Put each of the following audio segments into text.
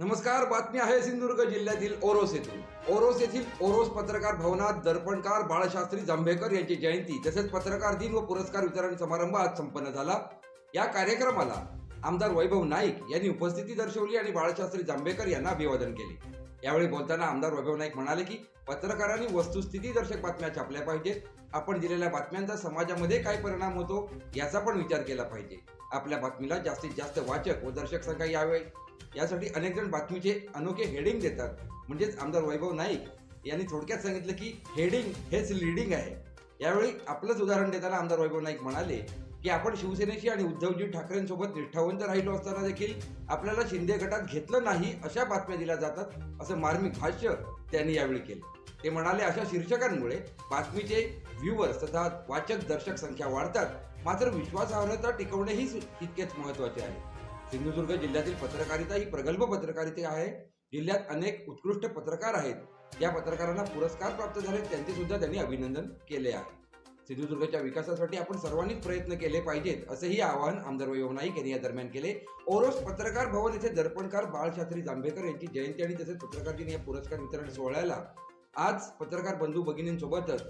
नमस्कार बातमी आहे सिंधुदुर्ग जिल्ह्यातील ओरोस येथून. ओरोस येथील ओरोस पत्रकार भवनात दर्पणकार बाळशास्त्री जांभेकर यांची जयंती तसेच पत्रकार दिन व पुरस्कार वितरण समारंभ आज संपन्न झाला. या कार्यक्रमाला आमदार वैभव नाईक यांनी उपस्थिती दर्शवली आणि बाळशास्त्री जांभेकर यांना अभिवादन केले. यावेळी बोलताना आमदार वैभव नाईक म्हणाले की पत्रकारांनी वस्तुस्थिती दर्शक बातम्या छापल्या पाहिजेत. आपण दिलेल्या बातम्यांचा समाजामध्ये काय परिणाम होतो याचा पण विचार केला पाहिजे. आपल्या बातमीला जास्तीत जास्त वाचक व दर्शक संख्या यावे. यासाठी अनेक जण बातमीचे अनोखे हेडिंग देतात. म्हणजेच आमदार वैभव नाईक यांनी थोडक्यात सांगितलं की हेडिंग हेच लिडिंग आहे. यावेळी आपलंच उदाहरण देताना आमदार वैभव नाईक म्हणाले की आपण शिवसेनेशी आणि उद्धवजी ठाकरेंसोबत निष्ठावंत राहिलो असताना देखील आपल्याला शिंदे गटात घेतलं नाही अशा बातम्या दिल्या जातात असं मार्मिक भाष्य त्यांनी यावेळी केलं. ते म्हणाले अशा शीर्षकांमुळे बातमीचे व्ह्युअर्स तथा वाचक दर्शक संख्या वाढतात मात्र विश्वासार्हता टिकवणेही सु- तितकेच महत्त्वाचे आहे. सिंधुदुर्ग जिल्ह्यातील पत्रकारिता ही प्रगल्भ पत्रकारिता आहे. जिल्ह्यात अनेक उत्कृष्ट पत्रकार आहेत. या पत्रकारांना पुरस्कार प्राप्त झाले त्यांचे सुद्धा त्यांनी अभिनंदन केले आहे. सिंधुदुर्गच्या विकासासाठी आपण सर्वांनीच प्रयत्न केले पाहिजेत असेही आवाहन आमदार वैभव नाईक यांनी या दरम्यान केले. ओरोस पत्रकार भवन येथे दर्पणकार बाळशास्त्री जांभेकर यांची जयंती आणि तसेच पत्रकार दिन या पुरस्कार वितरण सोहळ्याला आज पत्रकार बंधू भगिनींसोबतच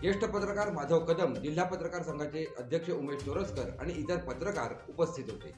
ज्येष्ठ पत्रकार माधव कदम जिल्हा पत्रकार संघाचे अध्यक्ष उमेश चोरसकर आणि इतर पत्रकार उपस्थित होते.